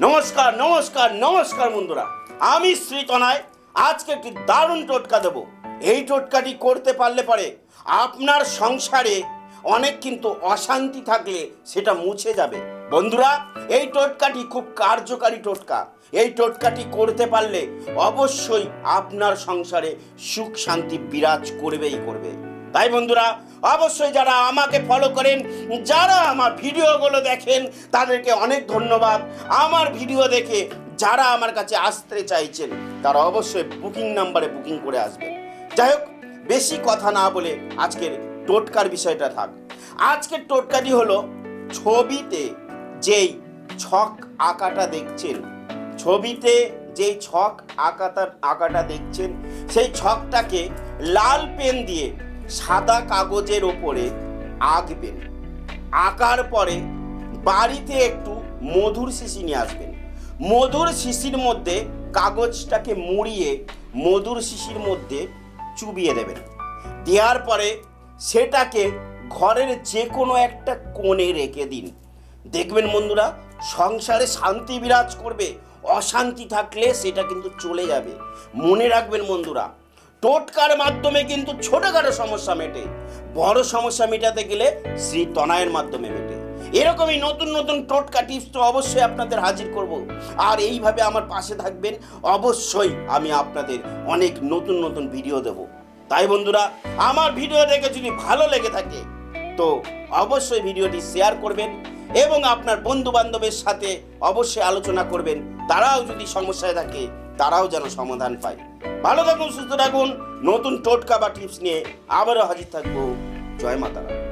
নমস্কার নমস্কার নমস্কার বন্ধুরা। আমি শ্রীতনায় আজকে একটি দারুণ টোটকা দেব। এই টোটকাটি করতে পারলে পরে আপনার সংসারে অনেক কিন্তু অশান্তি থাকলে সেটা মুছে যাবে। বন্ধুরা, এই টোটকাটি খুব কার্যকারী টোটকা। এই টোটকাটি করতে পারলে অবশ্যই আপনার সংসারে সুখ শান্তি বিরাজ করবেই করবে। তাই বন্ধুরা, অবশ্যই যারা আমাকে ফলো করেন, যারা আমার ভিডিওগুলো দেখেন, তাদেরকে অনেক ধন্যবাদ। আমার ভিডিও দেখে যারা আমার কাছে আসতে চাইছেন, তারা অবশ্যই বুকিং নাম্বারে বুকিং করে আসবেন। যাই হোক, বেশি কথা না বলে আজকের টোটকার বিষয়টা থাক। আজকের টোটকাটি হলো ছবিতে যেই ছক আঁকাটা দেখছেন, ছবিতে যেই ছক আঁকাটা আঁকাটা দেখছেন, সেই ছকটাকে লাল পেন দিয়ে সাদা কাগজের ওপরে আঁকবেন আঁকার পরে বাড়িতে একটু মধুর শিশি নিয়ে আসবেন। মধুর শিশির মধ্যে কাগজটাকে মুড়িয়ে মধুর শিশির মধ্যে চুবিয়ে দেবেন। দেওয়ার পরে সেটাকে ঘরের যে কোনো একটা কোণে রেখে দিন। দেখবেন বন্ধুরা, সংসারে শান্তি বিরাজ করবে, অশান্তি থাকলে সেটা কিন্তু চলে যাবে। মনে রাখবেন বন্ধুরা টোটকার মাধ্যমে কিন্তু ছোটখাটো সমস্যা মেটে, বড় সমস্যা মেটাতে গেলে শ্রী তনায়ের মাধ্যমে মেটে। এরকমই নতুন নতুন টোটকা টিপস তো অবশ্যই আপনাদের হাজির করব। আর এইভাবে আমার পাশে থাকবেন, অবশ্যই আমি আপনাদের অনেক নতুন নতুন ভিডিও দেব। তাই বন্ধুরা, আমার ভিডিও দেখে যদি ভালো লেগে থাকে, তো অবশ্যই ভিডিওটি শেয়ার করবেন এবং আপনার বন্ধু বান্ধবের সাথে অবশ্যই আলোচনা করবেন। তারাও যদি সমস্যায় থাকে তারাও যেন সমাধান পায়। ভালো থাকুন, সুস্থ থাকুন। নতুন টোটকা বা টিপস নিয়ে আবারও হাজির থাকব। জয় মাতারা